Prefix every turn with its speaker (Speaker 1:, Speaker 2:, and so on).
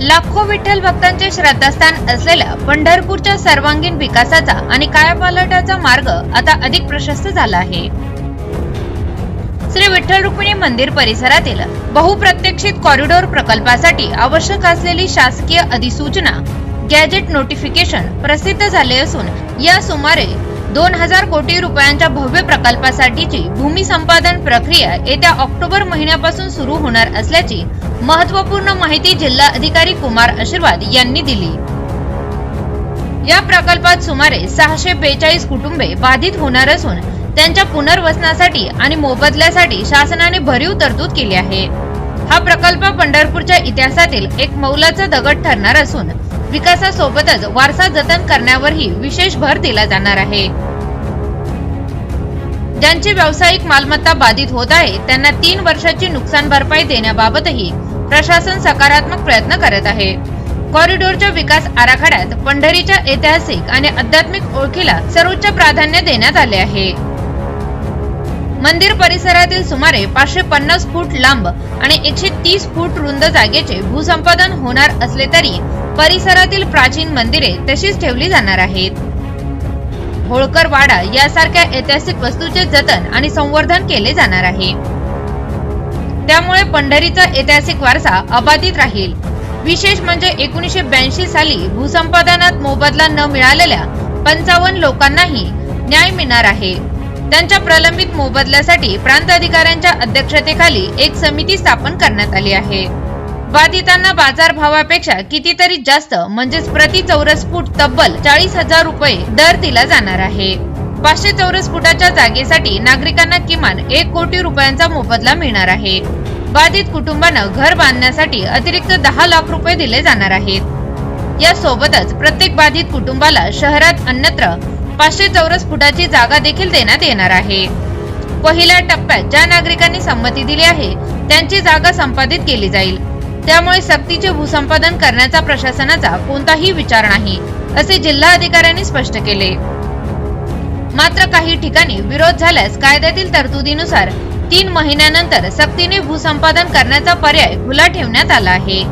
Speaker 1: लाखो विठ्ठल भक्तांचे श्रद्धास्थान असलेल्या पंढरपूरच्या सर्वांगीण विकासाचा आणि कायापालटाचा मार्ग आता अधिक प्रशस्त झाला आहे. श्री विठ्ठल रुक्मिणी मंदिर परिसरातील बहुप्रत्यक्षित कॉरिडॉर प्रकल्पासाठी आवश्यक असलेली शासकीय अधिसूचना गॅजेट नोटिफिकेशन प्रसिद्ध झाले असून या सुमारे दोन हजार कोटी रुपयांच्या भव्य प्रकल्पासाठीची भूमी संपादन प्रक्रिया येत्या ऑक्टोबर महिन्यापासून सुरू होणार असल्याची महत्त्वपूर्ण माहिती जिल्हा अधिकारी कुमार आशीर्वाद यांनी दिली. या प्रकल्पात सुमारे सहाशे बेचाळीस कुटुंबे बाधित होणार असून त्यांच्या पुनर्वसनासाठी आणि मोबदल्यासाठी शासनाने भरीव तरतूद केली आहे. हा प्रकल्प पंढरपूरच्या इतिहासातील एक मौलाचा दगड ठरणार असून विकासासोबतच वारसा जतन करण्यावरही विशेष भर दिला जाणार आहे. ज्यांची व्यावसायिक मालमत्ता बाधित होत आहे त्यांना तीन वर्षाची नुकसान भरपाई देण्याबाबतही प्रशासन सकारात्मक प्रयत्न करत आहे. कॉरिडॉरच्या विकास आराखड्यात पंढरीच्या ऐतिहासिक आणि आध्यात्मिक ओळखीला सर्वोच्च प्राधान्य देण्यात आले आहे. मंदिर परिसरातील सुमारे पाचशे पन्नास फूट लांब आणि एकशे तीस फूट रुंद जागेचे भूसंपादन होणार असले तरी परिसरातील प्राचीन मंदिरे तशीच ठेवली जाणार आहेत. होळकर वाडा यासारख्या ऐतिहासिक वस्तूचे जतन आणि संवर्धन केले जाणार आहे. त्यामुळे पंढरीचा ऐतिहासिक वारसा अबाधित राहील. विशेष म्हणजे एकोणीसशे ब्याऐंशी साली भूसंपादनात मोबदला न मिळालेल्या पंचावन्न लोकांनाही न्याय मिळणार आहे. त्यांच्या प्रलंबित मोबदल्यासाठी प्रांत अधिकाऱ्यांच्या अध्यक्षतेखाली एक समिती स्थापन करण्यात आली आहे. बाधितांना बाजार भावापेक्षा कितीतरी जास्त म्हणजेच प्रति चौरस फूट तब्बल चाळीस हजार रुपये दर दिला जाणार आहे. पाचशे चौरस फुटाच्या जागेसाठी नागरिकांना किमान एक कोटी रुपयांचा मोबदला मिळणार आहे. बाधित कुटुंबांना घर बांधण्यासाठी अतिरिक्त दहा लाख रुपये दिले जाणार आहेत. या सोबतच प्रत्येक बाधित कुटुंबाला शहरात अन्यत्र पाचशे चौरस फुटाची जागा देखील देण्यात येणार आहे. पहिल्या टप्प्यात ज्या नागरिकांनी संमती दिली आहे त्यांची जागा संपादित केली जाईल. त्यामुळे सक्तीचे भूसंपादन करण्याचा प्रशासनाचा कोणताही विचार नाही असे जिल्हा अधिकाऱ्यांनी स्पष्ट केले. मात्र काही ठिकाणी विरोध झाल्यास कायद्यातील तरतुदीनुसार तीन महिन्यानंतर सक्तीने भूसंपादन करण्याचा पर्याय खुला ठेवण्यात आला आहे.